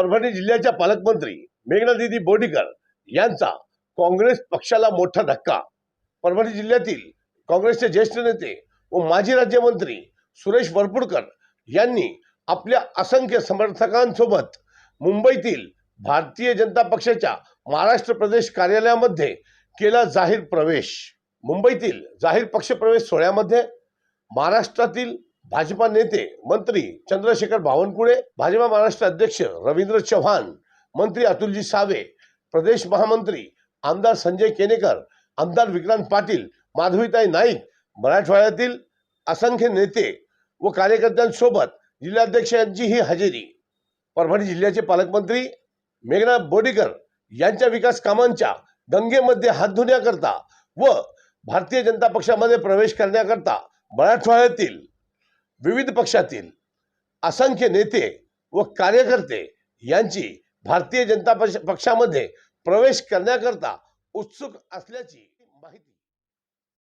परभणी जिल्ह्याच्या पालकमंत्री मेघनादिदी बोर्डीकर यांचा काँग्रेस पक्षाला मोठा धक्का. परभणी जिल्ह्यातील काँग्रेसचे ज्येष्ठ नेते व माजी राज्यमंत्री सुरेश वरपुडकर यांनी आपल्या असंख्य समर्थकांसोबत मुंबईतील भारतीय जनता पक्षाच्या महाराष्ट्र प्रदेश कार्यालयामध्ये केला जाहीर प्रवेश. मुंबईतील जाहीर पक्षप्रवेश सोहळ्यामध्ये महाराष्ट्रातील भाजपा नेते मंत्री चंद्रशेखर बावनकुळे भाजपा महाराष्ट्र अध्यक्ष रवींद्र चव्हाण मंत्री अतुलजी सावे प्रदेश महामंत्री आमदार संजय केनेकर आमदार विक्रांत पाटील माधवीताई नाईक मराठवाड्यातील असंख्य नेते व कार्यकर्त्यांसोबत जिल्हाध्यक्षांची ही हजेरी. परभणी जिल्ह्याचे पालकमंत्री मेघना बोडीकर यांच्या विकास कामांच्या दंगेमध्ये हात धुण्याकरता व भारतीय जनता पक्षामध्ये प्रवेश करण्याकरता मराठवाड्यातील विविध पक्षातील असंख्य नेते व कार्यकर्ते यांची भारतीय जनता पक्षामध्ये प्रवेश करण्याकरता उत्सुक असल्याची माहिती